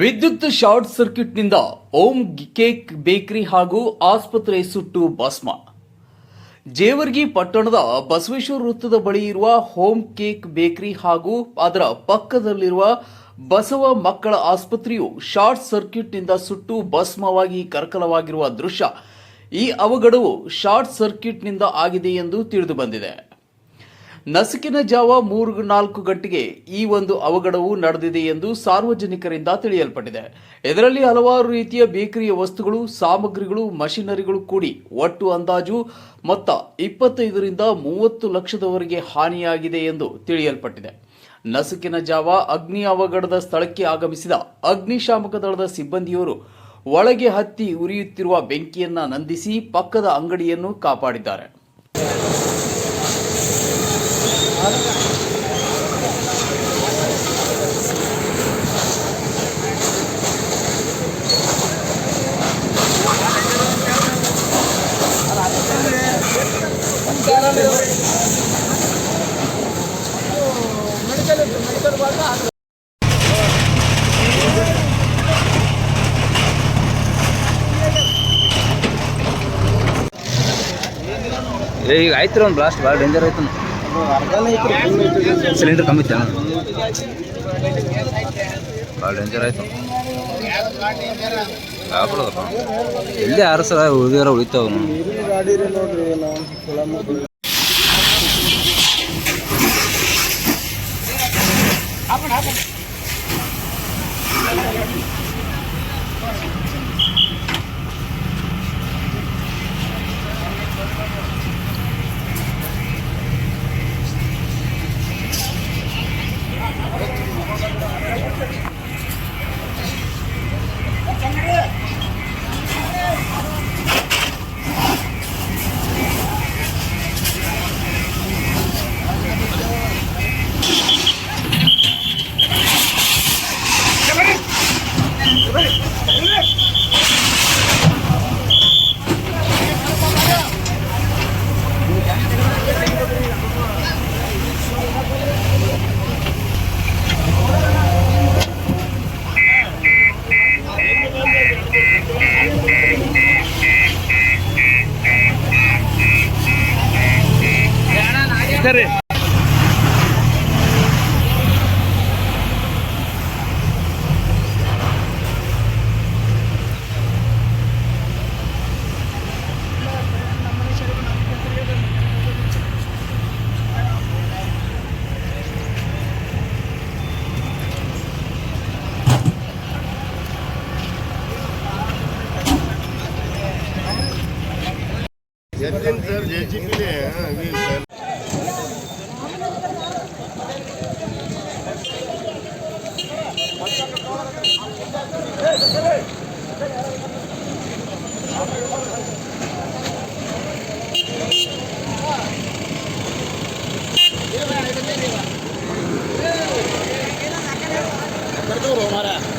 ವಿದ್ಯುತ್ ಶಾರ್ಟ್ ಸರ್ಕ್ಯೂಟ್ನಿಂದ ಓಂ cake bakery ಹಾಗೂ ಆಸ್ಪತ್ರೆ ಸುಟ್ಟು ಭಸ್ಮ. ಜೇವರ್ಗಿ ಪಟ್ಟಣದ ಬಸವೇಶ್ವರ ವೃತ್ತದ ಬಳಿ ಇರುವ ಹೋಮ್ ಕೇಕ್ ಬೇಕರಿ ಹಾಗೂ ಅದರ ಪಕ್ಕದಲ್ಲಿರುವ ಬಸವ ಮಕ್ಕಳ ಆಸ್ಪತ್ರೆಯು ಶಾರ್ಟ್ ಸರ್ಕ್ಯೂಟ್ನಿಂದ ಸುಟ್ಟು ಭಸ್ಮವಾಗಿ ಕರಕಲವಾಗಿರುವ ದೃಶ್ಯ. ಈ ಅವಘಡವು ಶಾರ್ಟ್ ಸರ್ಕ್ಯೂಟ್ನಿಂದ ಆಗಿದೆ ಎಂದು ತಿಳಿದು ಬಂದಿದೆ. ನಸುಕಿನ ಜಾವ ಮೂರು ನಾಲ್ಕು ಗಂಟೆಗೆ ಈ ಒಂದು ಅವಘಡವು ನಡೆದಿದೆ ಎಂದು ಸಾರ್ವಜನಿಕರಿಂದ ತಿಳಿಯಲ್ಪಟ್ಟಿದೆ. ಇದರಲ್ಲಿ ಹಲವಾರು ರೀತಿಯ ಬೇಕರಿಯ ವಸ್ತುಗಳು, ಸಾಮಗ್ರಿಗಳು, ಮಷಿನರಿಗಳು ಕೂಡಿ ಒಟ್ಟು ಅಂದಾಜು ಮೊತ್ತ ಇಪ್ಪತ್ತೈದರಿಂದ ಮೂವತ್ತು ಲಕ್ಷದವರೆಗೆ ಹಾನಿಯಾಗಿದೆ ಎಂದು ತಿಳಿಯಲ್ಪಟ್ಟಿದೆ. ನಸುಕಿನ ಜಾವ ಅಗ್ನಿ ಅವಘಡದ ಸ್ಥಳಕ್ಕೆ ಆಗಮಿಸಿದ ಅಗ್ನಿಶಾಮಕ ದಳದ ಸಿಬ್ಬಂದಿಯವರು ಒಳಗೆ ಹತ್ತಿ ಉರಿಯುತ್ತಿರುವ ಬೆಂಕಿಯನ್ನ ನಂದಿಸಿ ಪಕ್ಕದ ಅಂಗಡಿಯನ್ನು ಕಾಪಾಡಿದ್ದಾರೆ. ಏ, ಈಗ ಆಯ್ತು ಒಂದು ಬ್ಲಾಸ್ಟ್ ಭಾಳ ಡೇಂಜರ್ ಆಯ್ತು ಸಿಲಿಂಡರ್ ಕಮ್ಮಿ ಇತ್ತು ಭಾಳ ಡೇಂಜರ್ ಆಯ್ತು. ಎಲ್ಲಿ ಆರಿಸ ಉಳಿದಿರೋ ಉಳಿತಾವ ಎಂಜಿನ್ ಸರ್ ಜೆ ಸಿ ಪಿಲಿ Yeah.